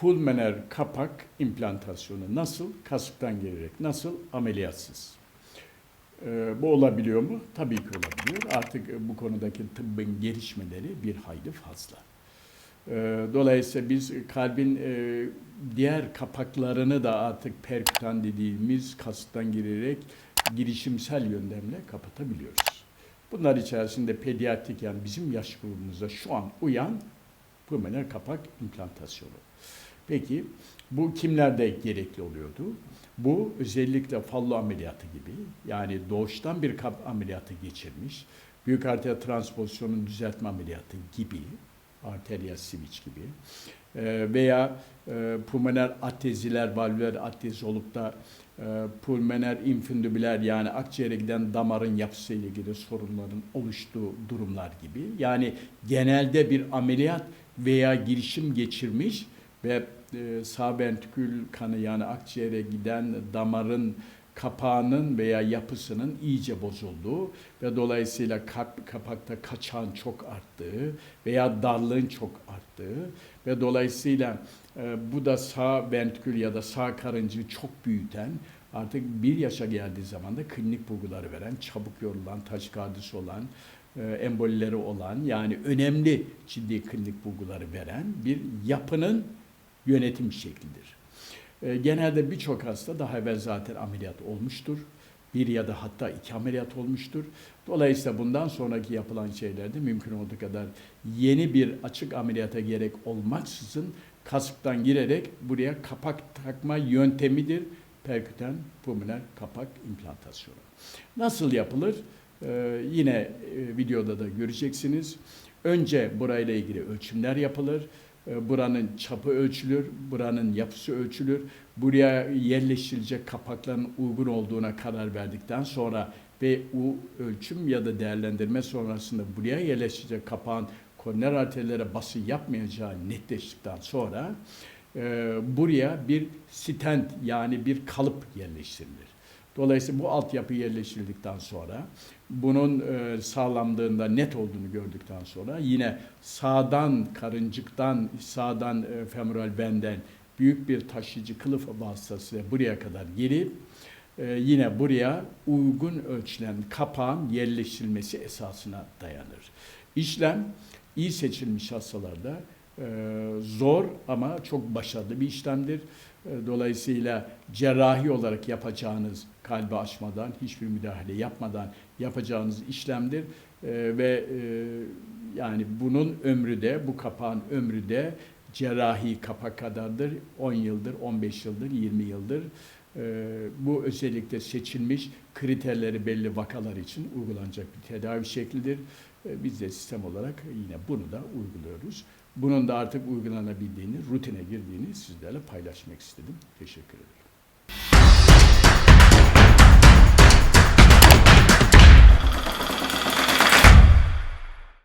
pulmoner kapak implantasyonu nasıl? Kasıktan gelerek nasıl? Ameliyatsız. Ee, bu olabiliyor mu? Tabii ki olabiliyor. Artık e, bu konudaki tıbbın gelişmeleri bir hayli fazla. Ee, Dolayısıyla biz kalbin e, diğer kapaklarını da artık perkutan dediğimiz kasıktan girerek girişimsel yöntemle kapatabiliyoruz. Bunlar içerisinde pediatrik yani bizim yaş grubumuza şu an uyan pulmoner kapak implantasyonu. Peki bu kimlerde gerekli oluyordu? Bu özellikle fallo ameliyatı gibi yani doğuştan bir kap ameliyatı geçirmiş, büyük arter transpozisyonun düzeltme ameliyatı gibi, arterial switch gibi e, veya e, pulmoner ateziler, valvüler atezi olup da e, pulmoner infundibüler yani akciğere giden damarın yapısıyla ilgili sorunların oluştuğu durumlar gibi. Yani genelde bir ameliyat veya girişim geçirmiş ve e, sağ ventrikül kanı yani akciğere giden damarın kapağının veya yapısının iyice bozulduğu ve dolayısıyla kap, kapakta kaçağın çok arttığı veya darlığın çok arttığı ve dolayısıyla e, bu da sağ ventrikül ya da sağ karıncayı çok büyüten artık bir yaşa geldiği zaman da klinik bulguları veren, çabuk yorulan, taşikardisi olan, e, embolileri olan yani önemli ciddi klinik bulguları veren bir yapının yönetim şeklidir. E, Genelde birçok hasta daha evvel zaten ameliyat olmuştur. Bir ya da hatta iki ameliyat olmuştur. Dolayısıyla bundan sonraki yapılan şeylerde mümkün olduğu kadar yeni bir açık ameliyata gerek olmaksızın kasıktan girerek buraya kapak takma yöntemidir. Perküten pulmoner kapak implantasyonu. Nasıl yapılır? Ee, yine e, videoda da göreceksiniz. Önce burayla ilgili ölçümler yapılır. Ee, buranın çapı ölçülür, buranın yapısı ölçülür. Buraya yerleştirilecek kapakların uygun olduğuna karar verdikten sonra ve o ölçüm ya da değerlendirme sonrasında buraya yerleştirecek kapağın koroner arterlere bası yapmayacağı netleştikten sonra e, buraya bir stent yani bir kalıp yerleştirilir. Dolayısıyla bu altyapı yerleştirildikten sonra bunun e, sağlamlığında net olduğunu gördükten sonra yine sağdan karıncıktan sağdan e, femoral benden büyük bir taşıyıcı kılıf vasıtasıyla buraya kadar gelip e, yine buraya uygun ölçülen kapağın yerleştirilmesi esasına dayanır. İşlem iyi seçilmiş hastalarda zor ama çok başarılı bir işlemdir. E, Dolayısıyla cerrahi olarak yapacağınız kalbi açmadan, hiçbir müdahale yapmadan yapacağınız işlemdir. E, ve e, yani bunun ömrü de, bu kapağın ömrü de cerrahi kapak kadardır. 10 yıldır, 15 yıldır, 20 yıldır. Bu özellikle seçilmiş kriterleri belli vakalar için uygulanacak bir tedavi şeklidir. Biz de sistem olarak yine bunu da uyguluyoruz. Bunun da artık uygulanabildiğini, rutine girdiğini sizlerle paylaşmak istedim. Teşekkür ederim.